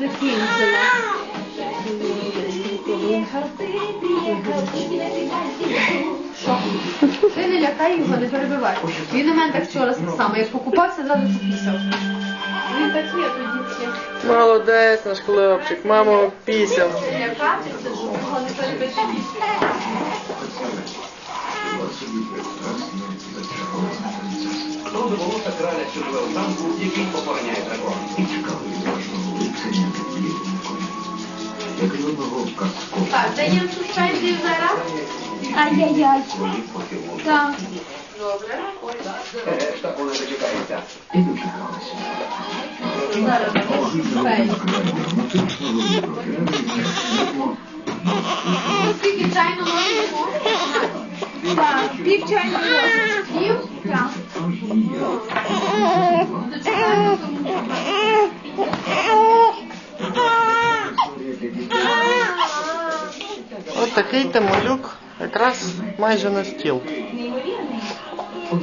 такий взяла. Що? Ти не лякай його, не перебивай. Він у мене так вчора саме, як покупався, зразу попісав. Він такий, а тоді. Молодець наш хлопчик, маму пісяв. Лякатися, що його не перебити довелося краля, що живе у замку, який охороняє дракон? казкового Так, даємо суспензію зараз. Ай-яй-яй. свої похилого. Так. Добре. Ой, Решта коли дочекається. І дочекалися. Зараз даємо суспензію. Скільки чайну ложку? Так, Такий ти малюк, якраз майже на стіл. Ну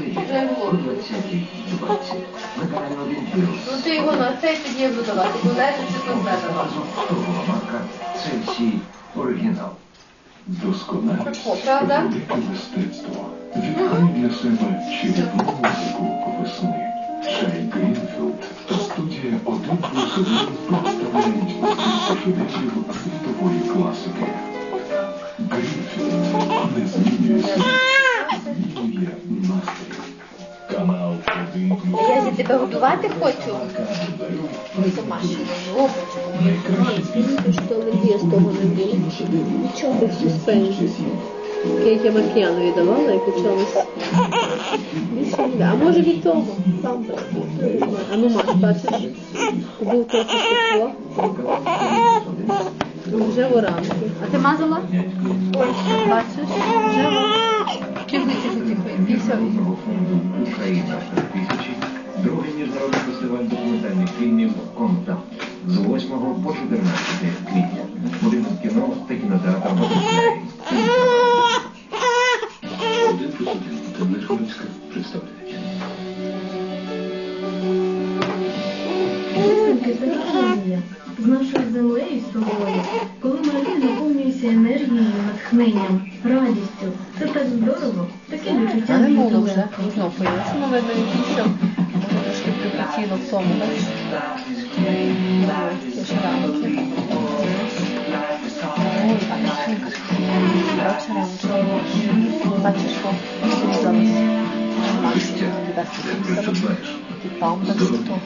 ти його на цей тоді буду давати. Буде чи то буде давати. це всі оригінал. Досконалість правда? велике мистецтво. Відкрий для себе чарівну музику весни. Чай Грінфілд та студія один плюс один представляють список шедеврів світової класики. Я зі тебе годувати хочу. Що алергія з того не було. Нічого без суспензії. Кейт я Маркіянові давала і да. А може від того? Сам. А ну Маш, бачиш? Був трохи тепло. Ну, Вже оранки. А ти мазала? Ой, бачиш? Вже тихо, тихо, тихо. І все. Україна 2000, другий міжнародний фестиваль документальних фільмів «Контакт» з 8 по 14 квітня. Будинок кіно та кінотеатр «Батьківський». Один плюс один. Табличка представляє. З нашою натхненням, радістю. Це так здорово, таке відчуття не було вже. Ну, видно, він пісяв. Може, трошки прикрутіло в тому, бачиш? Ті ж рамки. Ой, а наскільки. Коротше, рамочка. Бачиш, що зрізалось. Життя це прочуваєш. І там так то.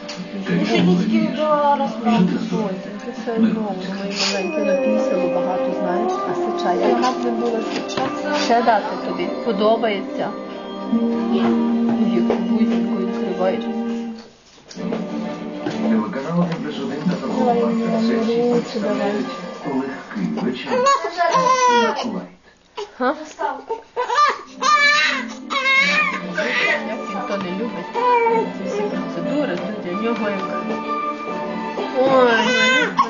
Те, що Жити зло. Це все одно, воно і маленьке напісало багато, знаєш. А сича, яка б не була сича? Ще дати тобі. Подобається. Яку бузінку відкриваєш. Телеканал «Один плюс один» та торгова представляють легкий вечір. Га? Як він то не любить. Ці всі процедури, то для нього як... 我